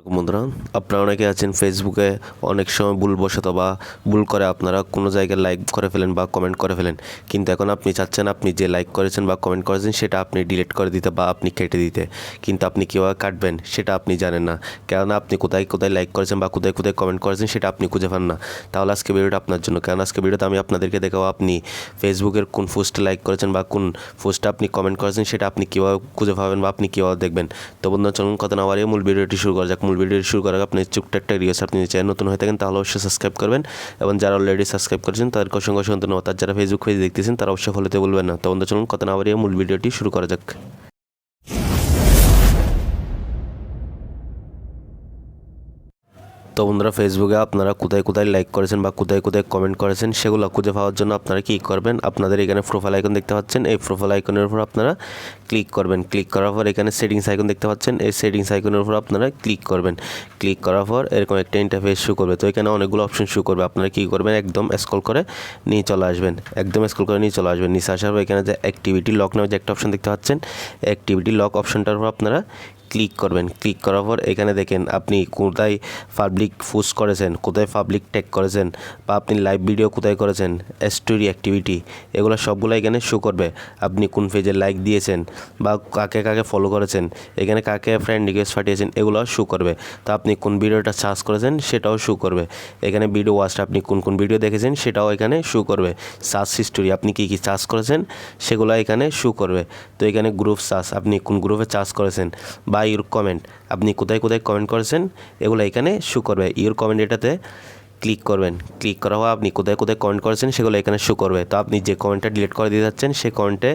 বন্ধুরা। আপনারা অনেকে আছেন ফেসবুকে অনেক সময় ভুলবশত বা ভুল করে আপনারা কোনো জায়গায় লাইক করে ফেলেন বা কমেন্ট করে ফেলেন। কিন্তু এখন আপনি চাচ্ছেন আপনি যে লাইক করেছেন বা কমেন্ট করেছেন সেটা আপনি ডিলিট করে দিতে বা আপনি কেটে দিতে। কিন্তু আপনি কীভাবে কাটবেন সেটা আপনি জানেন না। কেননা আপনি কোথায় কোথায় লাইক করেছেন বা কোথায় কোথায় কমেন্ট করেছেন সেটা আপনি খুঁজে পান না। তাহলে আজকে ভিডিওটা আপনার জন্য। কারণ আজকে ভিডিওতে আমি আপনাদেরকে দেখাবো আপনি ফেসবুকের কোন পোস্টে লাইক করেছেন বা কোন পোস্টে আপনি কমেন্ট করেছেন সেটা আপনি কীভাবে খুঁজে পাবেন বা আপনি কীভাবে দেখবেন। তো বন্ধুরা, চলুন কথা না বাড়িয়ে মূল ভিডিওটি শুরু করা যাক। মূল ভিডিওটি শুরু করার আগে আপনি ছোট্ট একটা রিকোয়েস্ট আপনি চ্যানেল নতুন হয়ে থাকেন, তাহলে অবশ্যই সাবস্ক্রাইব করবেন। এবং যারা অলরেডি সাবস্ক্রাইব করেছেন, তাদেরকে অসংখ্য অসংখ্য ধন্যবাদ। আর যারা ফেসবুক পেজ দেখতেছেন, তারা অবশ্যই ফলোতে বলবেন না। তো বন্ধু চলুন, কথা না বাড়িয়ে মূল ভিডিওটি শুরু করা যাক। তো বন্ধুরা ফেসবুকে আপনারা কোথায় কোথায় লাইক করেছেন বা কোথায় কোথায় কমেন্ট করেছেন, সেগুলো খুঁজে পাওয়ার জন্য আপনারা কী করবেন? আপনাদের এখানে প্রোফাইল আইকন দেখতে পাচ্ছেন। এই প্রোফাইল আইকনের উপর আপনারা ক্লিক করবেন। ক্লিক করার পর এখানে সেটিংস আইকন দেখতে পাচ্ছেন। এই সেটিংস আইকনের উপর আপনারা ক্লিক করবেন। ক্লিক করার পর এরকম একটা ইন্টারফেস শো করবে। তো এখানে অনেকগুলো অপশন শো করবে। আপনারা কী করবেন? একদম স্ক্রল করে নিয়ে চলে আসবেন। একদম স্ক্রল করে নিয়ে চলে আসবেন। নিচে আসার পর এখানে যে অ্যাক্টিভিটি লক নামে যে একটা অপশন দেখতে পাচ্ছেন। অ্যাক্টিভিটি লক অপশনটার উপর আপনারা ক্লিক করবেন। ক্লিক করার পর এখানে দেখেন আপনি কোথায় পাবলিক পোস্ট করেছেন, কোথায় পাবলিক ট্যাগ করেছেন বা আপনি লাইভ ভিডিও কোথায় করেছেন স্টোরি অ্যাক্টিভিটি এগুলো সবগুলো এখানে শো করবে। আপনি কোন পেজে লাইক দিয়েছেন বা কাকে কাকে ফলো করেছেন, এখানে কাকে ফ্রেন্ড রিকোয়েস্ট পাঠিয়েছেন, এগুলো শো করবে। তো আপনি কোন ভিডিওটা সার্চ করেছেন সেটাও শো করবে। এখানে ভিডিও ওয়াচটা আপনি কোন কোন ভিডিও দেখেছেন সেটাও এখানে শো করবে। সার্চ হিস্টোরি আপনি কী কী চার্জ করেছেন সেগুলো এখানে শো করবে। তো এখানে গ্রুপ চার্জ আপনি কোন গ্রুপে চার্জ করেছেন বা ইউর কমেন্ট আপনি কোথায় কোথায় কমেন্ট করেছেন এগুলো এখানে শু করবে। ইউর কমেন্ট এটাতে ক্লিক করবেন। ক্লিক করা হওয়া আপনি কোথায় কোথায় কমেন্ট করেছেন সেগুলো এখানে শো করবে। তো আপনি যে কমেন্টটা ডিলিট করে দিতে যাচ্ছেন, সেই কমেন্টে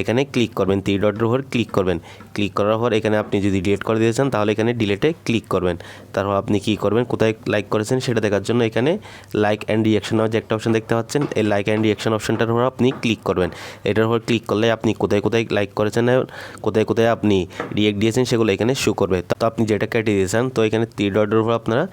এখানে ক্লিক করবেন। ত্রি ডটের উপর ক্লিক করবেন। ক্লিক করার পর এখানে আপনি যদি ডিলিট করে দিতে চান, তাহলে এখানে ডিলেটে ক্লিক করবেন। তারপর আপনি কী করবেন, কোথায় লাইক করেছেন সেটা দেখার জন্য এখানে লাইক অ্যান্ড রিয়াকশন নামে যে একটা অপশন দেখতে পাচ্ছেন, এই লাইক অ্যান্ড রিয়াকশন অপশনটার উপর আপনি ক্লিক করবেন। এটার উপর ক্লিক করলে আপনি কোথায় কোথায় লাইক করেছেন, কোথায় কোথায় আপনি রিয়েক্ট দিয়েছেন সেগুলো এখানে শো করবে। তো আপনি যেটা কেটে দিয়েছেন তো এখানে ত্রি ডটের উপর আপনারা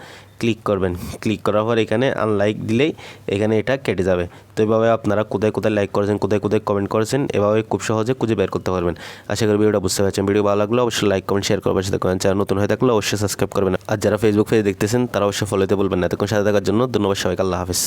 ক্লিক করবেন। ক্লিক করার পর এখানে আনলাইক দিলেই এখানে এটা কেটে যাবে। তো এভাবে আপনারা কোথায় কোথায় লাইক করেছেন, কোথায় কোথায় কমেন্ট করেছেন, এভাবে খুব সহজে খুঁজে বের করতে পারবেন। আশা করি ভিডিওটা বুঝতে পারছেন। ভিডিও ভালো লাগল অবশ্যই লাইক কমেন্ট শেয়ার করবেন। সাথে করেন চ্যানেল নতুন হয়ে থাকলে অবশ্যই সাবস্ক্রাইব করবেন। আর যারা ফেসবুক পেজে দেখতেছেন, তারা অবশ্যই ফলোতে বলবেন না। এতক্ষণ সাথে থাকার জন্য ধন্যবাদ সবাইকে। আল্লাহ হাফিজ।